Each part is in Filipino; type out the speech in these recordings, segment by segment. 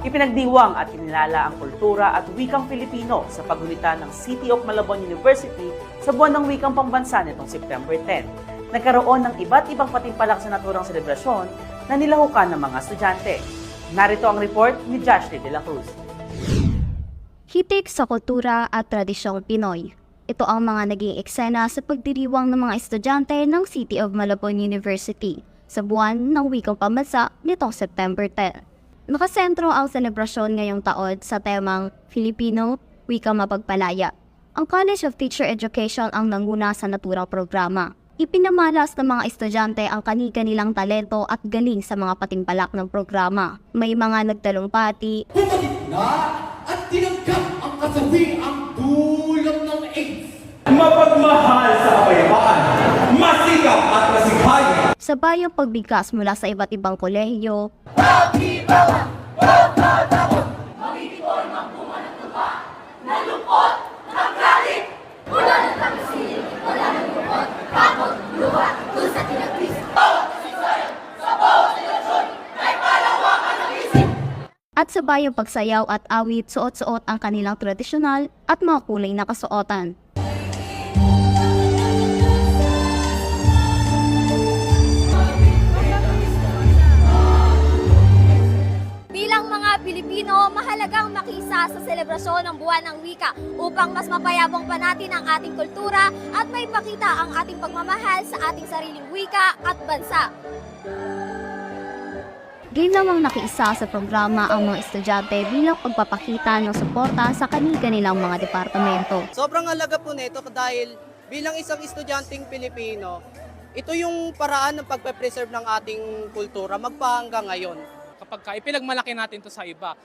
Ipinagdiwang at kinilala ang kultura at wikang Filipino sa paggunita ng City of Malabon University sa buwan ng wikang pambansa nitong September 10. Nagkaroon ng iba't ibang patimpalak sa naturang selebrasyon na nilahukan ng mga estudyante. Narito ang report ni Joshly De La Cruz. Hitik sa kultura at tradisyong Pinoy. Ito ang mga naging eksena sa pagdiriwang ng mga estudyante ng City of Malabon University sa buwan ng wikang pambansa nitong September 10. Nakasentro ang selebrasyon ngayong taon sa temang Filipino, Wikang Mapagpalaya. Ang College of Teacher Education ang nanguna sa naturang programa. Ipinamalas ng mga estudyante ang kani-kanilang talento at galing sa mga patimpalak ng programa. May mga nagtalumpati, na at tinanggap ang kasawi ang dulang ng AIDS. mapagmahal sa sa bayang pagbigkas mula sa iba't ibang kolehiyo, at sa bayang pagsayaw at awit suot-suot ang kanilang tradisyonal at mga kulay na kasuotan. Sa selebrasyon ng buwan ng wika upang mas mapayabong pa natin ang ating kultura at may pakita ang ating pagmamahal sa ating sariling wika at bansa. Game namang nakiisa sa programa ang mga estudyante bilang pagpapakita ng suporta sa kani-kanilang mga departamento. Sobrang halaga po nito dahil bilang isang estudyanteng Pilipino, ito yung paraan ng pagpe-preserve ng ating kultura magpahanggang ngayon. Kapag ka ipinagmalaki natin to sa iba.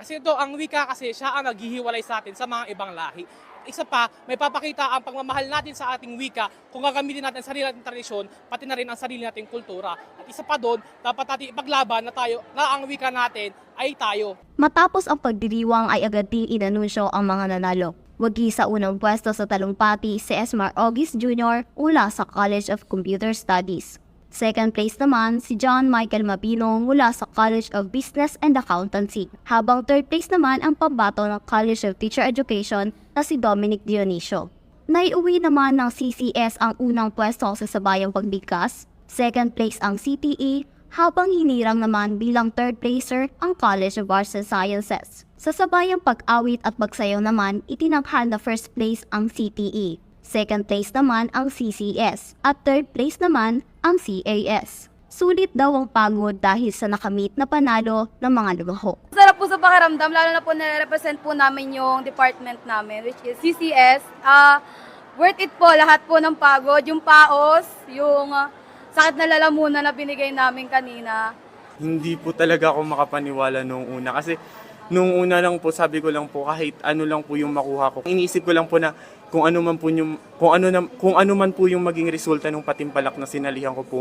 Kasi ito, ang wika kasi siya ang naghihiwalay sa atin sa mga ibang lahi. Isa pa, may papakita ang pagmamahal natin sa ating wika kung gagamitin natin ang sarili nating tradisyon, pati na rin ang sarili nating kultura. At isa pa doon, dapat natin ipaglaban na tayo, na ang wika natin ay tayo. Matapos ang pagdiriwang ay agad din inanunsyo ang mga nanalo. Wagi sa unang pwesto sa talumpati si Esmar August Jr. mula sa College of Computer Studies. Second place naman si John Michael Mabino mula sa College of Business and Accountancy. Habang third place naman ang pambato ng College of Teacher Education na si Dominic Dionisio. Naiuwi naman ng CCS ang unang pwesto sa sabayang pagbigkas. Second place ang CTE habang hinirang naman bilang third placer ang College of Arts and Sciences. Sa sabayang pag-awit at pagsayaw naman, itinanghal na first place ang CTE. Second place naman ang CCS at third place naman ang CAS. Sulit daw ang pagod dahil sa nakamit na panalo ng mga lumaho. Sarap po sa pakiramdam, lalo na po nare-represent po namin yung department namin, which is CCS. Ah, worth it po lahat po ng pagod, yung paos, yung ah, sakit na lalamunan na binigay namin kanina. hindi po talaga ako makapaniwala nung una kasi nung una lang po sabi ko lang po kahit ano lang po yung makuha ko. Iniisip ko lang po na kung ano man po yung kung ano na, kung ano man po yung maging resulta ng patimpalak na sinalihan ko po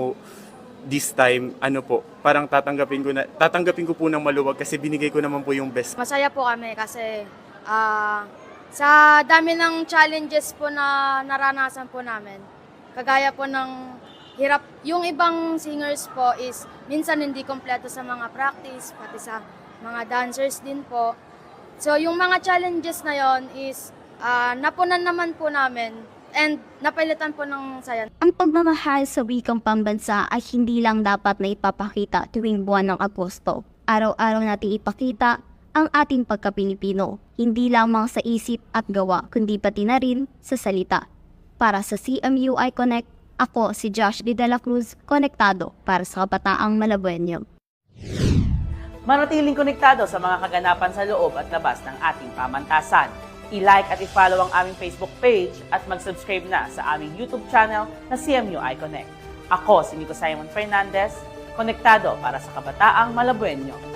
this time, ano po, parang tatanggapin ko na tatanggapin ko po ng maluwag kasi binigay ko naman po yung best. Masaya po kami kasi ah, sa dami ng challenges po na naranasan po namin, kagaya po ng hirap, yung ibang singers po is minsan hindi kompleto sa mga practice, pati sa mga dancers din po. So yung mga challenges na yon is ah, napunan naman po namin and napilitan po ng saya. Ang pagmamahal sa wikang pambansa ay hindi lang dapat na ipapakita tuwing buwan ng Agosto. Araw-araw natin ipakita ang ating pagka-Pilipino, hindi lamang sa isip at gawa, kundi pati na rin sa salita. Para sa CMUI Connect, ako si Josh D. De La Cruz, konektado para sa Kabataang Malabuenyo. Manatiling konektado sa mga kaganapan sa loob at labas ng ating pamantasan. I-like at i-follow ang aming Facebook page at mag-subscribe na sa aming YouTube channel na CMUI Connect. Ako si Nico Simon Fernandez, konektado para sa Kabataang Malabuenyo.